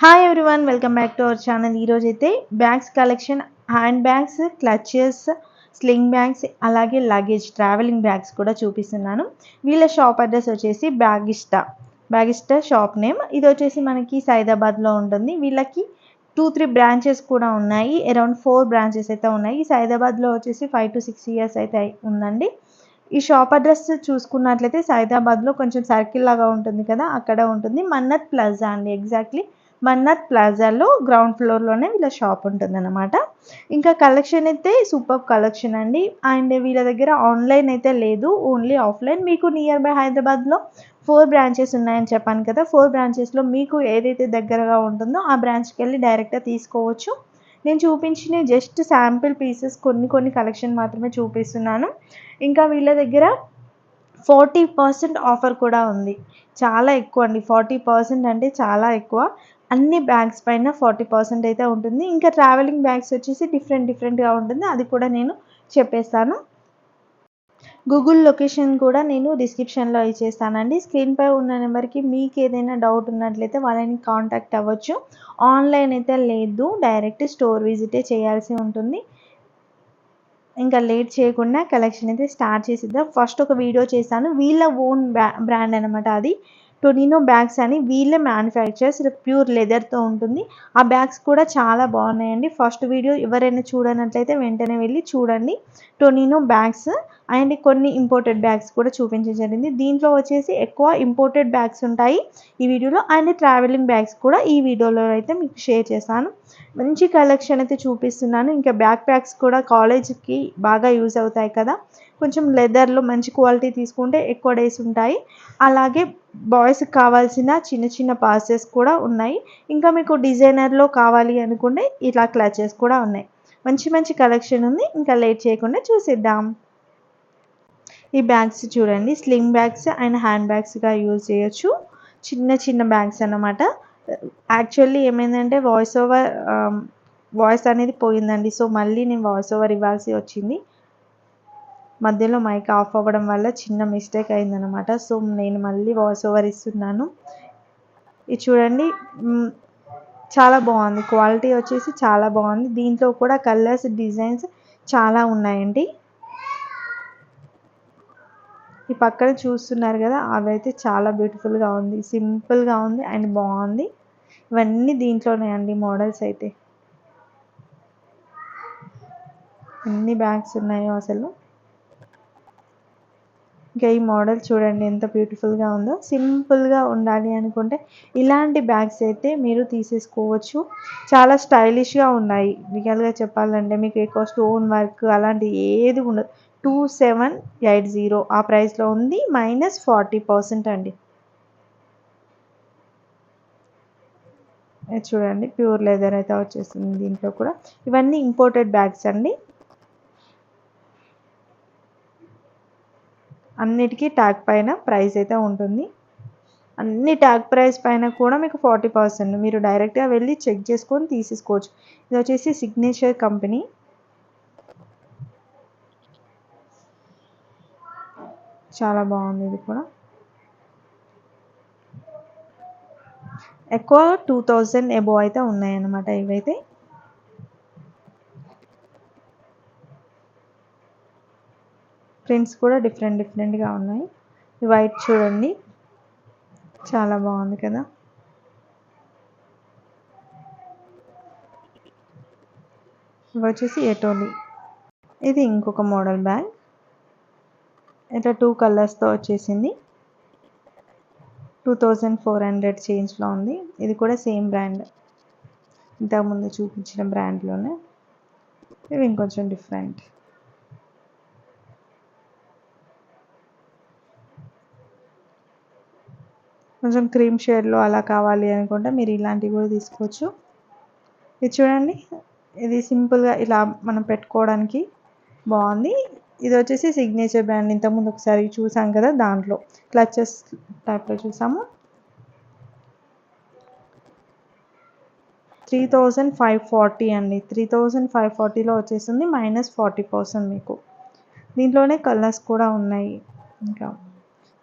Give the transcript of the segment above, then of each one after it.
Hi everyone welcome back to our channel ఈరోజు అయితే bags collection hand bags clutches sling bags అలాగే luggage travelling bags కూడా చూపిస్తున్నాను. వీళ్ళ షాప్ అడ్రస్ వచ్చేసి బ్యాగిస్టా బ్యాగిస్టా షాప్ నేమ్ ఇది వచ్చేసి మనకి సైదాబాద్లో ఉంటుంది. వీళ్ళకి టూ త్రీ బ్రాంచెస్ కూడా ఉన్నాయి. అరౌండ్ ఫోర్ బ్రాంచెస్ అయితే ఉన్నాయి. సైదాబాద్లో వచ్చేసి ఫైవ్ టు సిక్స్ ఇయర్స్ అయితే ఉందండి. ఈ షాప్ అడ్రస్ చూసుకున్నట్లయితే సైదాబాద్లో కొంచెం సర్కిల్ లాగా ఉంటుంది కదా అక్కడ ఉంటుంది. మన్నత్ ప్లాజా అండి ఎగ్జాక్ట్లీ మన్నత్ ప్లాజాలో గ్రౌండ్ ఫ్లోర్లోనే వీళ్ళ షాప్ ఉంటుందన్నమాట. ఇంకా కలెక్షన్ అయితే సూపర్ కలెక్షన్ అండి. అండ్ వీళ్ళ దగ్గర ఆన్లైన్ అయితే లేదు ఓన్లీ ఆఫ్లైన్. మీకు నియర్ బై హైదరాబాద్లో ఫోర్ బ్రాంచెస్ ఉన్నాయని చెప్పాను కదా ఫోర్ బ్రాంచెస్లో మీకు ఏదైతే దగ్గరగా ఉంటుందో ఆ బ్రాంచ్కి వెళ్ళి డైరెక్ట్గా తీసుకోవచ్చు. నేను చూపించిన జస్ట్ శాంపిల్ పీసెస్ కొన్ని కొన్ని కలెక్షన్ మాత్రమే చూపిస్తున్నాను. ఇంకా వీళ్ళ దగ్గర ఫార్టీ పర్సెంట్ ఆఫర్ కూడా ఉంది. చాలా ఎక్కువ అండి. ఫార్టీ పర్సెంట్ అంటే చాలా ఎక్కువ. అన్ని బ్యాగ్స్ పైన ఫార్టీ పర్సెంట్ అయితే ఉంటుంది. ఇంకా ట్రావెలింగ్ బ్యాగ్స్ వచ్చేసి డిఫరెంట్ డిఫరెంట్గా ఉంటుంది. అది కూడా నేను చెప్పేస్తాను. గూగుల్ లొకేషన్ కూడా నేను డిస్క్రిప్షన్లో ఇచ్చేస్తానండి. స్క్రీన్పై ఉన్న నెంబర్కి మీకు ఏదైనా డౌట్ ఉన్నట్లయితే వాళ్ళని కాంటాక్ట్ అవ్వచ్చు. ఆన్లైన్ అయితే లేదు. డైరెక్ట్ స్టోర్ విజిటే చేయాల్సి ఉంటుంది. ఇంకా లేట్ చేయకుండా కలెక్షన్ అయితే స్టార్ట్ చేసిద్దాం. ఫస్ట్ ఒక వీడియో చేశాను. వీళ్ళ ఓన్ బ్రాండ్ అనమాట అది. టొనినో బ్యాగ్స్ అని వీళ్ళే మ్యానుఫ్యాక్చర్స్ ప్యూర్ లెదర్తో ఉంటుంది. ఆ బ్యాగ్స్ కూడా చాలా బాగున్నాయండి. ఫస్ట్ వీడియో ఎవరైనా చూడనట్లయితే వెంటనే వెళ్ళి చూడండి. టొనినో బ్యాగ్స్ అండ్ కొన్ని ఇంపోర్టెడ్ బ్యాగ్స్ కూడా చూపించడం జరిగింది. దీంట్లో వచ్చేసి ఎక్కువ ఇంపోర్టెడ్ బ్యాగ్స్ ఉంటాయి ఈ వీడియోలో అండ్ ట్రావెలింగ్ బ్యాగ్స్ కూడా ఈ వీడియోలో అయితే మీకు షేర్ చేశాను మంచి కలెక్షన్ అయితే చూపిస్తున్నాను. ఇంకా బ్యాక్ ప్యాక్స్ కూడా కాలేజ్కి బాగా యూజ్ అవుతాయి కదా. కొంచెం లెదర్లో మంచి క్వాలిటీ తీసుకుంటే ఎక్కువ డేస్ ఉంటాయి. అలాగే బాయ్స్కి కావాల్సిన చిన్న చిన్న పార్సెస్ కూడా ఉన్నాయి. ఇంకా మీకు డిజైనర్లో కావాలి అనుకుంటే ఇట్లా క్లచెస్ కూడా ఉన్నాయి. మంచి మంచి కలెక్షన్ ఉంది. ఇంకా లేట్ చేయకుండా చూసిద్దాం. ఈ బ్యాగ్స్ చూడండి. స్లింగ్ బ్యాగ్స్ అండ్ హ్యాండ్ బ్యాగ్స్గా యూజ్ చేయొచ్చు. చిన్న చిన్న బ్యాగ్స్ అన్నమాట. యాక్చువల్లీ ఏమైందంటే వాయిస్ ఓవర్ వాయిస్ అనేది పోయిందండి. సో మళ్ళీ నేను వాయిస్ ఓవర్ ఇవ్వాల్సి వచ్చింది. మధ్యలో మైక్ ఆఫ్ అవ్వడం వల్ల చిన్న మిస్టేక్ అయిందనమాట సో నేను మళ్ళీ వాయిస్ ఓవర్ ఇస్తున్నాను. ఇది చూడండి. చాలా బాగుంది. క్వాలిటీ వచ్చేసి చాలా బాగుంది. దీంట్లో కూడా కలర్స్ డిజైన్స్ చాలా ఉన్నాయండి. ఈ పక్కన చూస్తున్నారు కదా అవైతే చాలా బ్యూటిఫుల్గా ఉంది. సింపుల్గా ఉంది అండ్ బాగుంది. ఇవన్నీ దీంట్లోనే అండి మోడల్స్ అయితే. ఎన్ని బ్యాగ్స్ ఉన్నాయో అసలు. ఇంకా ఈ మోడల్ చూడండి ఎంత బ్యూటిఫుల్గా ఉందో. సింపుల్గా ఉండాలి అనుకుంటే ఇలాంటి బ్యాగ్స్ అయితే మీరు తీసేసుకోవచ్చు. చాలా స్టైలిష్గా ఉన్నాయి. రియల్గా చెప్పాలంటే మీకు ఎక్కువ స్టోన్ వర్క్ అలాంటి ఏది ఉండదు. టూ సెవెన్ ఎయిట్ జీరో ఆ ప్రైస్లో ఉంది. మైనస్ ఫార్టీ పర్సెంట్ అండి. చూడండి ప్యూర్ లెదర్ అయితే వచ్చేసింది దీంట్లో కూడా. ఇవన్నీ ఇంపోర్టెడ్ బ్యాగ్స్ అండి. అన్నిటికీ ట్యాగ్ పైన ప్రైస్ అయితే ఉంటుంది. అన్ని ట్యాగ్ ప్రైస్ పైన కూడా మీకు ఫార్టీ పర్సెంట్ మీరు డైరెక్ట్గా వెళ్ళి చెక్ చేసుకొని తీసేసుకోవచ్చు. ఇది వచ్చేసి సిగ్నేచర్ కంపెనీ చాలా బాగుంది ఇది కూడా. ఎక్కువ టూ థౌజండ్ ఎబో అయితే ఉన్నాయన్నమాట ఇవైతే. ప్రింట్స్ కూడా డిఫరెంట్ డిఫరెంట్గా ఉన్నాయి. వైట్ చూడండి. చాలా బాగుంది కదా. ఇవి వచ్చేసి ఎటోలి ఇది ఇంకొక మోడల్ బ్యాగ్ ఇట్లా టూ కలర్స్తో వచ్చేసింది. టూ థౌజండ్ ఫోర్ హండ్రెడ్ చేంజ్లో ఉంది. ఇది కూడా సేమ్ బ్రాండ్ ఇంతకుముందు చూపించిన బ్రాండ్లోనే ఇవి ఇంకొంచెం డిఫరెంట్ కొంచెం క్రీమ్ షేడ్లో అలా కావాలి అనుకుంటే మీరు ఇలాంటివి కూడా తీసుకోవచ్చు. ఇది చూడండి ఇది సింపుల్గా ఇలా మనం పెట్టుకోవడానికి బాగుంది. ఇది వచ్చేసి సిగ్నేచర్ బ్రాండ్ ఇంతకుముందు ఒకసారి చూసాం కదా దాంట్లో. క్లచెస్ టైప్లో చూసాము. త్రీ థౌజండ్ ఫైవ్ ఫార్టీ అండి. త్రీ థౌజండ్ ఫైవ్ ఫార్టీలో వచ్చేసింది. మైనస్ ఫార్టీ పర్సెంట్ మీకు. దీంట్లోనే కలర్స్ కూడా ఉన్నాయి. ఇంకా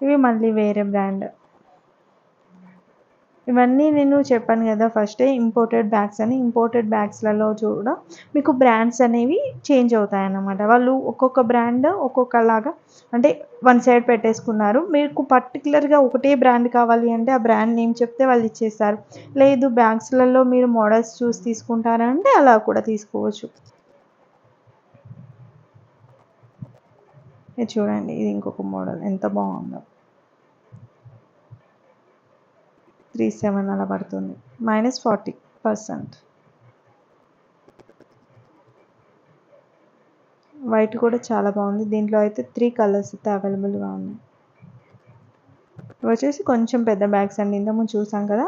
ఇవి మళ్ళీ వేరే బ్రాండ్ ఇవన్నీ నేను చెప్పాను కదా ఫస్టే ఇంపోర్టెడ్ బ్యాగ్స్ అని. ఇంపోర్టెడ్ బ్యాగ్స్లలో కూడా మీకు బ్రాండ్స్ అనేవి చేంజ్ అవుతాయి అన్నమాట వాళ్ళు ఒక్కొక్క బ్రాండ్ ఒక్కొక్కలాగా అంటే వన్ సైడ్ పెట్టేసుకున్నారు. మీకు పర్టికులర్గా ఒకటే బ్రాండ్ కావాలి అంటే ఆ బ్రాండ్ నేమ్ చెప్తే వాళ్ళు ఇచ్చేస్తారు. లేదు బ్యాగ్స్లలో మీరు మోడల్స్ చూసి తీసుకుంటారంటే అలా కూడా తీసుకోవచ్చు. చూడండి ఇది ఇంకొక మోడల్ ఎంత బాగుందో. త్రీ సెవెన్ అలా పడుతుంది. Minus forty percent. వైట్ కూడా చాలా బాగుంది. దీంట్లో అయితే త్రీ కలర్స్ అయితే అవైలబుల్గా ఉన్నాయి. వచ్చేసి కొంచెం పెద్ద బ్యాగ్స్ అండి. ఇంతకుముందు చూసాం కదా.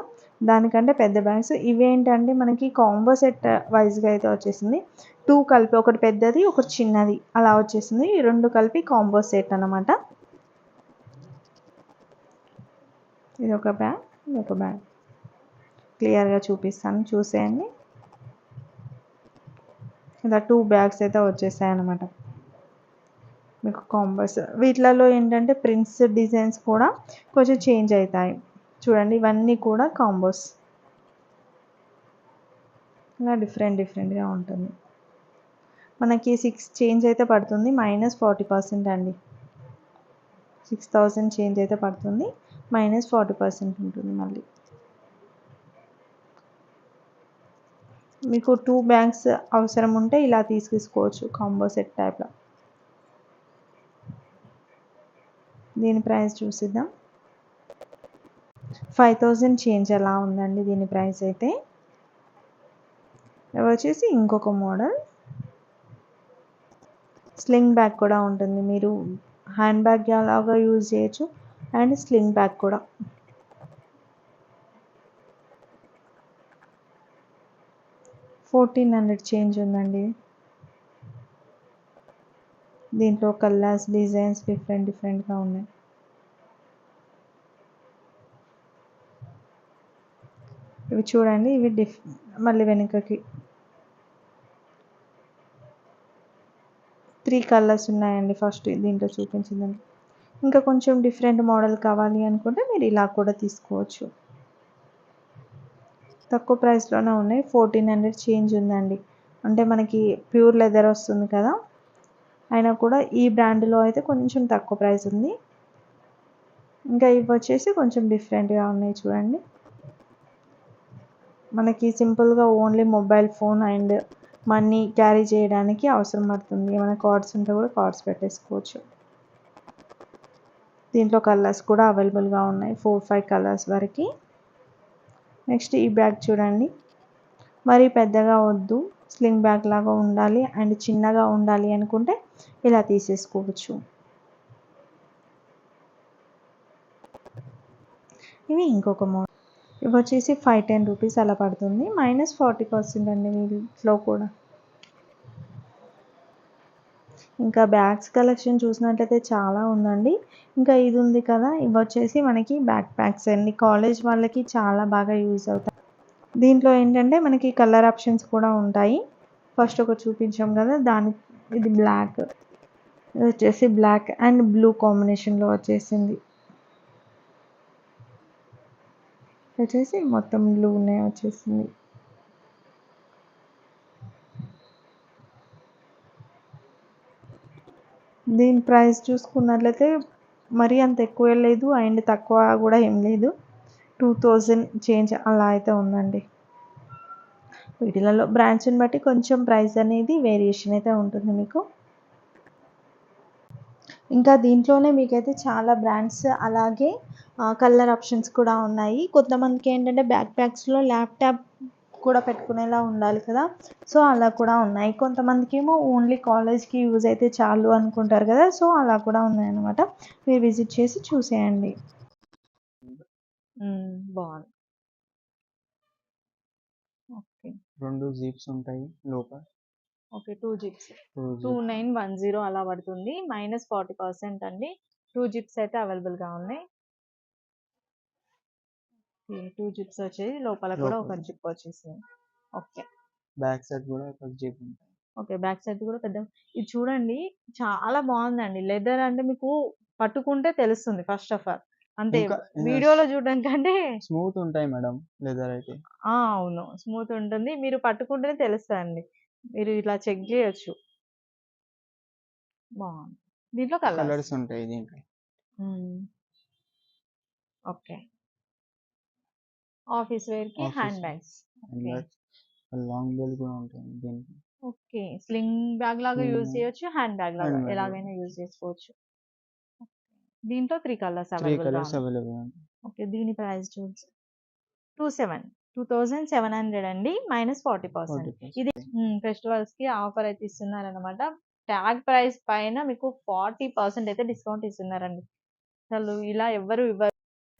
దానికంటే పెద్ద బ్యాగ్స్. ఇవేంటంటే మనకి కాంబో సెట్ వైజ్గా అయితే వచ్చేసింది. టూ కలిపి ఒకటి పెద్దది ఒకటి చిన్నది అలా వచ్చేసింది. రెండు కలిపి కాంబో సెట్ అనమాట ఇది ఒక బ్యాగ్. ఒక బ్యాగ్ క్లియర్గా చూపిస్తాను. చూసేయండి. ఇలా టూ బ్యాగ్స్ అయితే వచ్చేసాయి అనమాట మీకు కాంబోస్ వీటిలలో ఏంటంటే ప్రింట్స్ డిజైన్స్ కూడా కొంచెం చేంజ్ అవుతాయి. చూడండి ఇవన్నీ కూడా కాంబోస్ ఇలా డిఫరెంట్ డిఫరెంట్గా ఉంటుంది. మనకి సిక్స్ చేంజ్ అయితే పడుతుంది. మైనస్ ఫార్టీ పర్సెంట్ అండి. సిక్స్ థౌజండ్ చేంజ్ అయితే పడుతుంది. మైనస్ ఫార్టీ పర్సెంట్ ఉంటుంది మళ్ళీ. మీకు టూ బ్యాగ్స్ అవసరం ఉంటే ఇలా తీసుకోవచ్చు కాంబో సెట్ టైప్లో. దీని ప్రైస్ చూసిద్దాం. ఫైవ్ థౌజండ్ చేంజ్ అలా ఉందండి దీని ప్రైస్ అయితే. ఇవి వచ్చేసి ఇంకొక మోడల్. స్లింగ్ బ్యాగ్ కూడా ఉంటుంది. మీరు హ్యాండ్ బ్యాగ్ అలాగా యూజ్ చేయొచ్చు. అండ్ స్లింగ్ బ్యాగ్ కూడా. ఫోర్టీన్ హండ్రెడ్ చేంజ్ ఉందండి. దీంట్లో కలర్స్ డిజైన్స్ డిఫరెంట్ డిఫరెంట్గా ఉన్నాయి. ఇవి చూడండి ఇవి డిఫ్ మళ్ళీ వెనుకకి. త్రీ కలర్స్ ఉన్నాయండి ఫస్ట్ దీంట్లో చూపించిందండి. ఇంకా కొంచెం డిఫరెంట్ మోడల్ కావాలి అనుకుంటే మీరు ఇలా కూడా తీసుకోవచ్చు. తక్కువ ప్రైస్లోనే ఉన్నాయి. ఫోర్టీన్ హండ్రెడ్ చేంజ్ ఉందండి. అంటే మనకి ప్యూర్ లెదర్ వస్తుంది కదా. అయినా కూడా ఈ బ్రాండ్లో అయితే కొంచెం తక్కువ ప్రైస్ ఉంది. ఇంకా ఇవి వచ్చేసి కొంచెం డిఫరెంట్గా ఉన్నాయి చూడండి. మనకి సింపుల్గా only mobile phone and money carry చేయడానికి అవసరం పడుతుంది. ఏమైనా కార్డ్స్ ఉంటే కూడా కార్డ్స్ పెట్టేసుకోవచ్చు. దీంట్లో కలర్స్ కూడా అవైలబుల్గా ఉన్నాయి ఫోర్ ఫైవ్ కలర్స్ వరకు. నెక్స్ట్ ఈ బ్యాగ్ చూడండి. మరీ పెద్దగా వద్దు స్లింగ్ బ్యాగ్ లాగా ఉండాలి అండ్ చిన్నగా ఉండాలి అనుకుంటే ఇలా తీసేసుకోవచ్చు. ఇవి ఇంకొక మోడల్. ఇవి వచ్చేసి ఫైవ్ టెన్ రూపీస్ అలా పడుతుంది మైనస్ ఫార్టీ పర్సెంట్ అండి వీటిలో కూడా. ఇంకా బ్యాగ్స్ కలెక్షన్ చూసినట్లయితే చాలా ఉందండి. ఇంకా ఇది ఉంది కదా ఇవి వచ్చేసి మనకి బ్యాక్ ప్యాక్స్ అండి. కాలేజ్ వాళ్ళకి చాలా బాగా యూజ్ అవుతాయి. దీంట్లో ఏంటంటే మనకి కలర్ ఆప్షన్స్ కూడా ఉంటాయి. ఫస్ట్ ఒక చూపించాం కదా దాని ఇది బ్లాక్ ఇది వచ్చేసి బ్లాక్ అండ్ బ్లూ కాంబినేషన్లో వచ్చేసింది. వచ్చేసి మొత్తం బ్లూనే వచ్చేసింది. దీని ప్రైస్ చూసుకున్నట్లయితే మరీ అంత ఎక్కువ లేదు అండ్ తక్కువ కూడా ఏం లేదు. టూ థౌజండ్ చేంజ్ అలా అయితే ఉందండి. వీటిలలో బ్రాంచ్ని బట్టి కొంచెం ప్రైస్ అనేది వేరియేషన్ అయితే ఉంటుంది మీకు. ఇంకా దీంట్లోనే మీకైతే చాలా బ్రాండ్స్ అలాగే కలర్ ఆప్షన్స్ కూడా ఉన్నాయి. కొంతమందికి ఏంటంటే బ్యాక్ ప్యాక్స్లో ల్యాప్టాప్ కూడా పెట్టుకునేలా ఉండాలి కదా. సో అలా కూడా ఉన్నాయి. కొంతమందికి ఏమో ఓన్లీ కాలేజ్కి యూజ్ అయితే చాలు అనుకుంటారు కదా. సో అలా కూడా ఉన్నాయన్నమాట. మీరు విజిట్ చేసి చూసేయండి. బాగుంది. ఓకే. రెండు జీప్స్ ఉంటాయి లోపల. Okay two zips. Two two nine one zero అలా పడుతుంది. మైనస్ ఫార్టీ పర్సెంట్ అండి. టూ జిప్స్ అయితే అవైలబుల్గా ఉన్నాయి. టూ జిప్స్ వచ్చేది లోపల కూడా ఒక. జిప్ వచ్చేసింది ఓకే బ్యాక్ సైడ్ కూడా ఒక జీప్ ఉంటుంది ఓకే బ్యాక్ సైడ్ కూడా పెద్ద ఇది చూడండి చాలా బాగుందండి లెదర్ అంటే మీకు పట్టుకుంటే తెలుస్తుంది ఫస్ట్ ఆఫ్ ఆల్ అంతే వీడియోలో చూడడం కంటే స్మూత్ ఉంటాయి మేడం లెదర్ అయితే ఆ! అవును. స్మూత్ ఉంటుంది. మీరు పట్టుకుంటేనే తెలుస్తదండి. మీరు ఇట్లా చెక్ జేయొచ్చు. బావుంది. దీంట్లో కలర్స్. ఉంటాయి దీంట్లో. ఓకే. ఆఫీస్ వేర్‌కి office hand bags. Long belt కూడా ఉంటాయి దీనికి ఓకే. స్లింగ్ బ్యాగ్ లాగా యూజ్ చేయొచ్చు. హ్యాండ్ బ్యాగ్ లాగా ఎలాగైనా యూజ్ చేసుకోవచ్చు. దీంట్లో 3 colours three colours. Available okay. దీని ప్రైస్ చూసి 27 2700 అండి. మైనస్ 40% ఫార్టీ పర్సెంట్ ఇది హ్మ్. ఫెస్టివల్స్‌కి ఆఫర్ అయితే ఇస్తున్నారనమాట. ట్యాగ్ ప్రైస్ పైన మీకు 40% అయితే డిస్కౌంట్ ఇస్తున్నారండి. అసలు ఇలా ఎవ్వరు ఇవ్వరు.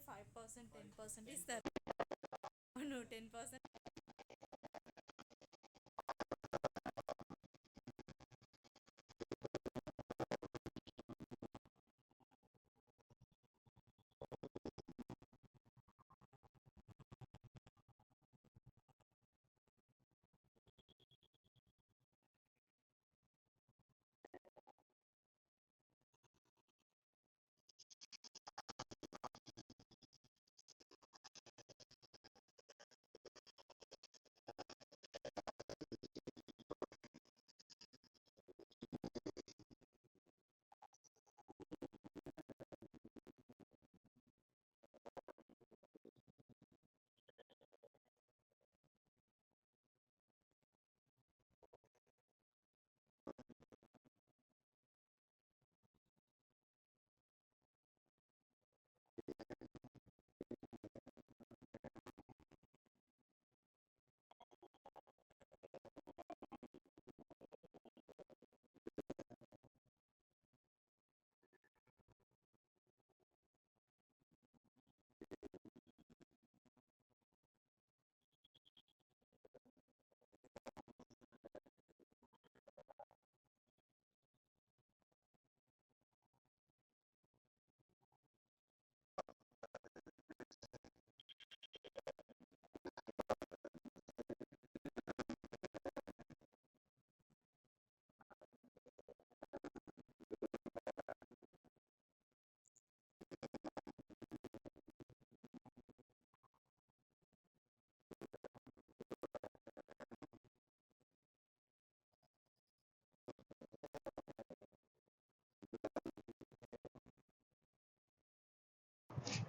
5%, 10% ఇస్తారు. అవును 10%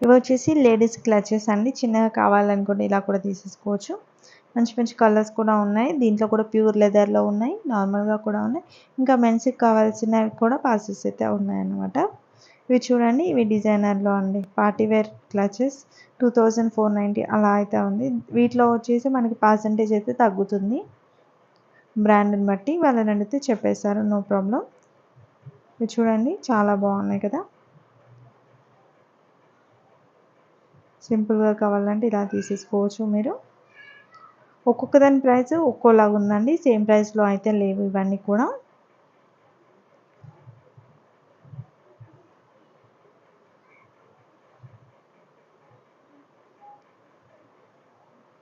ఇవి వచ్చేసి లేడీస్ క్లచెస్ అండి. చిన్నగా కావాలనుకుంటే ఇలా కూడా తీసేసుకోవచ్చు. మంచి మంచి కలర్స్ కూడా ఉన్నాయి. దీంట్లో కూడా ప్యూర్ లెదర్‌లో ఉన్నాయి. నార్మల్‌గా కూడా ఉన్నాయి. ఇంకా మెన్స్‌కి కావాల్సినవి కూడా పార్సెస్ అయితే ఉన్నాయన్నమాట. ఇవి చూడండి ఇవి డిజైనర్‌లో అండి. పార్టీ వేర్ క్లచెస్ 2490 అలా అయితే ఉంది. వీటిలో వచ్చేసి మనకి పర్సెంటేజ్ అయితే తగ్గుతుంది. బ్రాండ్‌ని బట్టి వాళ్ళని అడిగితే చెప్పేస్తారు. నో ప్రాబ్లం ఇవి చూడండి చాలా బాగున్నాయి కదా! సింపుల్‌గా కావాలంటే ఇలా తీసేసుకోవచ్చు మీరు. ఒక్కొక్క దాని ప్రైస్ ఒక్కోలాగా ఉందండి. సేమ్ ప్రైస్‌లో అయితే లేవు ఇవన్నీ కూడా.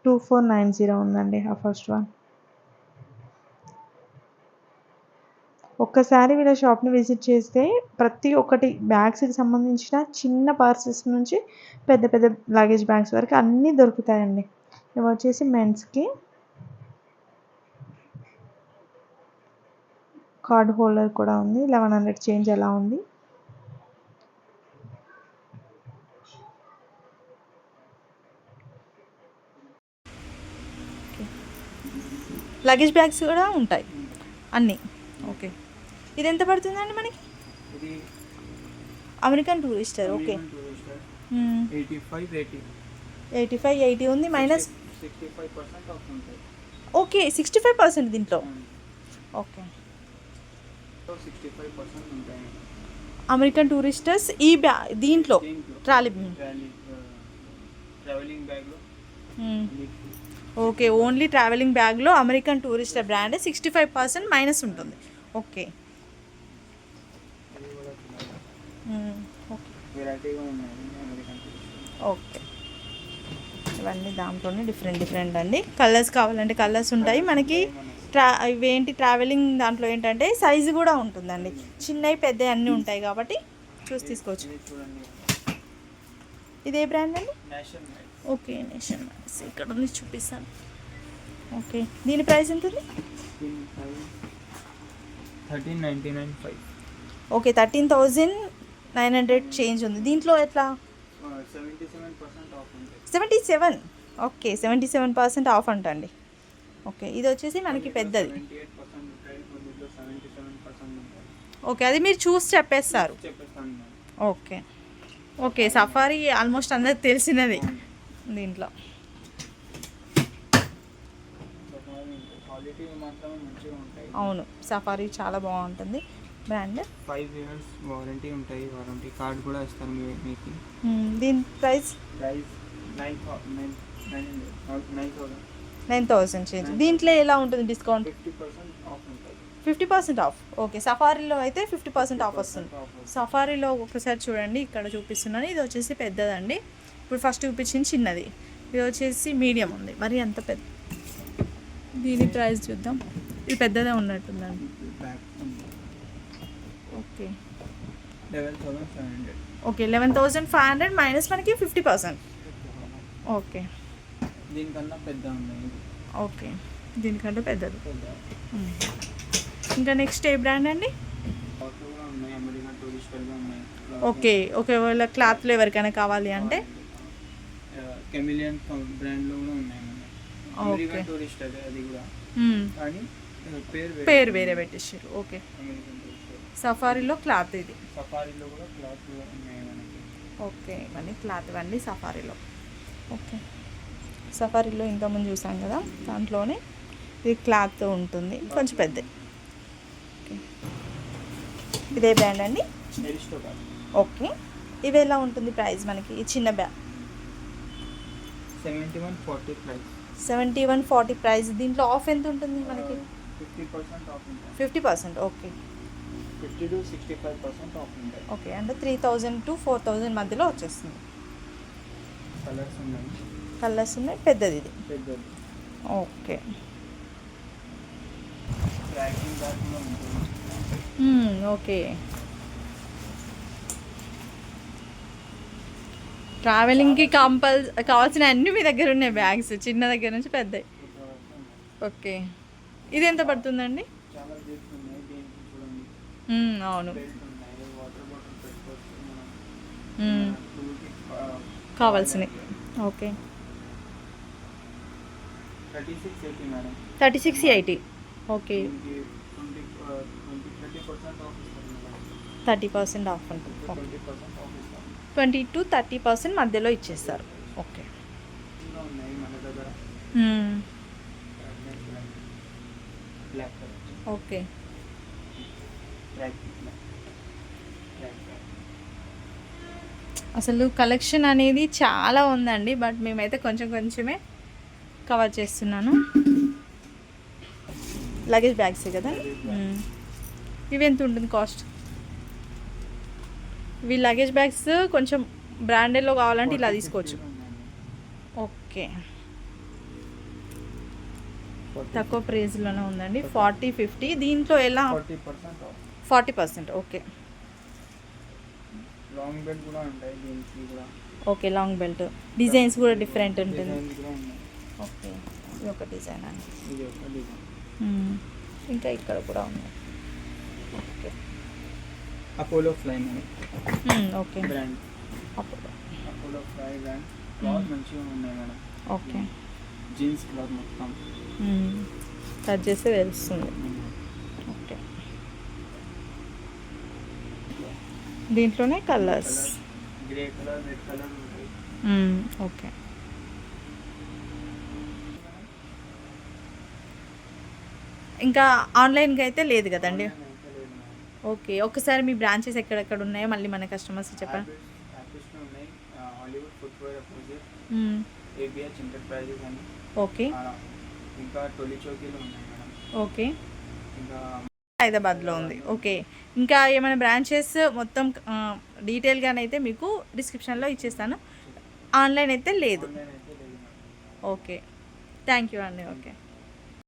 టూ ఫోర్ నైన్ జీరో ఉందండి ఆ ఫస్ట్ వన్. ఒక్కసారి వీళ్ళ షాప్‌ని విజిట్ చేస్తే ప్రతి ఒక్కటి బ్యాగ్స్‌కి సంబంధించిన చిన్న పార్సెల్స్ నుంచి పెద్ద పెద్ద లగేజ్ బ్యాగ్స్ వరకు అన్నీ దొరుకుతాయండి. ఇవి వచ్చేసి మెన్స్‌కి. కార్డ్ హోల్డర్ కూడా ఉంది. 1100 చేంజ్ ఎలా ఉంది. లగేజ్ బ్యాగ్స్ కూడా ఉంటాయి. అన్నీ. ఓకే. ఇది ఎంత పడుతుందండి మనకి? American Tourister okay. American Tourister hmm. 85 80 85, 80 ఉంది మైనస్ 65% ఆఫ్ ఉంటాయి ఓకే. 65% దీంట్లో. ఓకే. సో 65% ఉంటాయి అమెరికన్ టూరిస్టర్స్ ఈ బ్యా దీంట్లో ట్రాలీ. ఓకే. ఓన్లీ ట్రావెలింగ్ బ్యాగ్‌లో అమెరికన్ టూరిస్టర్ బ్రాండ్ 65% మైనస్ ఉంటుంది. ఓకే. అది కూడా చూడాలి హ్మ్. ఓకే. ఇవన్నీ దాంట్లోనే డిఫరెంట్ డిఫరెంట్ అండి. కలర్స్ కావాలంటే కలర్స్ ఉంటాయి. మనకి ట్రా ఇవేంటి ట్రావెలింగ్ దాంట్లో ఏంటంటే సైజు కూడా ఉంటుందండి. చిన్నవి పెద్దవి అన్నీ ఉంటాయి కాబట్టి చూసి తీసుకోవచ్చు. ఇది ఏ బ్రాండ్ అండి? ఓకే నేషన్ మ్యాక్స్ ఇక్కడ ఉంది చూపిస్తాను. ఓకే. దీని ప్రైస్ ఎంత ఉంది okay thirteen thousand nine hundred change ఉంది. దీంట్లో ఎట్లా? Seventy seven? Okay seventy seven percent off అంటండి. ఓకే ఇది వచ్చేసి మనకి పెద్దది. ఓకే అది మీరు చూసి చెప్పేస్తారు. ఓకే. ఓకే సఫారీ ఆల్మోస్ట్ అందరికి తెలిసినది దీంట్లో. అవును సఫారీ చాలా బాగుంటుంది. బ్రాండ్? ఫైవ్ ఇయర్స్ వారంటీ ఉంటాయి వారంటీ కార్డ్ కూడా ఇస్తారు మీ- మీకు. దీని price? Price nine nine thousand. Change. దీంట్లో ఎలా ఉంటుంది discount? Fifty percent off okay సఫారీలో అయితే ఫిఫ్టీ పర్సెంట్ ఆఫ్ వస్తుంది. సఫారీలో ఒకసారి చూడండి ఇక్కడ చూపిస్తున్నాను. ఇది వచ్చేసి పెద్దదండి. ఇప్పుడు ఫస్ట్ చూపించింది చిన్నది. ఇది వచ్చేసి మీడియం ఉంది. మరి అంత పెద్ద. దీని ప్రైస్ చూద్దాం. ఇది పెద్దదే ఉన్నట్టుందండి. Okay. Okay eleven thousand five hundred minus మనకి ఫిఫ్టీ పర్సెంట్. ఓకే. దీనికన్నా పెద్ద ఓకే దీనికంటే పెద్దది. ఇంకా నెక్స్ట్ ఏ బ్రాండ్ అండి? ఓకే ఒకవేళ క్లాత్లో ఎవరికైనా కావాలి అంటే? కెమిలియన్ బ్రాండ్లో కూడా ఉన్నాయి అది కూడా. పేరు వేరే. పెట్టేసారు. ఓకే. సఫారీలో క్లాత్ ఇది. సఫారీలో కూడా క్లాత్ ఓకే ఇవన్నీ క్లాత్ ఇవన్నీ సఫారీలో. ఓకే. సఫారీలో ఇంతకుముందు చూసాం కదా దాంట్లోనే ఇది క్లాత్ ఉంటుంది కొంచెం పెద్ద ఇదే బ్రాండ్ అండి? ఓకే. ఇవి ఎలా ఉంటుంది ప్రైస్ మనకి ఈ చిన్న bag seventy one forty price. Seventy one forty price. దీంట్లో ఆఫ్ ఎంత ఉంటుంది మనకి? Fifty percent okay. Fifty to sixty five percent off ఉంటాయి. ఓకే అంటే three thousand to four thousand మధ్యలో వచ్చేస్తుంది. కలర్స్ ఉన్నాయి. కలర్స్ ఉన్నాయి పెద్దది ఇది. పెద్దది. ఓకే. ట్రాకింగ్ ఉంటుంది. ఓకే. ట్రావెలింగ్కి కంపల్ కావాల్సిన అన్ని మీ దగ్గర ఉన్నాయి బ్యాగ్స్ చిన్న దగ్గర నుంచి పెద్దవి. ఓకే. ఇది ఎంత పడుతుందండి? అవును. కావాల్సినవి. Okay. Thirty six eighty. Okay. Thirty percent off ఉంటుంది ట్వంటీ టు థర్టీ పర్సెంట్ మధ్యలో ఇచ్చేస్తారు. ఓకే. ఓకే. అసలు కలెక్షన్ అనేది చాలా ఉందండి బట్ మేమైతే కొంచెం కొంచెమే కవర్ చేస్తున్నాను. లగేజ్ బ్యాగ్సే కదా. ఇవి ఎంత ఉంటుంది కాస్ట్? ఇవి లగేజ్ బ్యాగ్స్ కొంచెం బ్రాండెడ్లో కావాలంటే ఇలా తీసుకోవచ్చు. ఓకే. తక్కువ ప్రైస్లోనే ఉందండి. ఫార్టీ ఫిఫ్టీ దీంట్లో ఎలా? Forty percent okay. Long belt కూడా ఉంటాయి దీనికి కూడా. Okay long belt. డిజైన్స్ కూడా డిఫరెంట్ ఉంటుంది. ఓకే ఇది ఒక డిజైన్ అండి. ఇది ఒక డిజైన్. మ్మ్. ఇంకా ఇక్కడ కూడా ఉన్నాయి. Okay. Apollo fly okay. Brand అప్పుడు అపోలో ఫ్లై బ్రాండ్ క్లాత్ మంచిగా ఉన్నాయి మేడం. ఓకే. జీన్స్ క్లాత్ మొత్తం. టచ్ చేస్తే తెలుస్తుంది ఓకే దీంట్లోనే కలర్స్. ఓకే. ఇంకా ఆన్లైన్కి అయితే లేదు కదండి? ఓకే ఒకసారి మీ బ్రాంచెస్ ఎక్కడెక్కడ ఉన్నాయో మళ్ళీ మన కస్టమర్స్ చెప్పండి. ఓకే. ఇంకా ఓకే. ఇంకా హైదరాబాద్లో ఉంది. ఓకే. ఇంకా ఏమైనా బ్రాంచెస్ మొత్తం డీటెయిల్గానైతే మీకు డిస్క్రిప్షన్లో ఇచ్చేస్తాను. ఆన్లైన్ అయితే లేదు. ఓకే. థ్యాంక్ యూ అండి. ఓకే.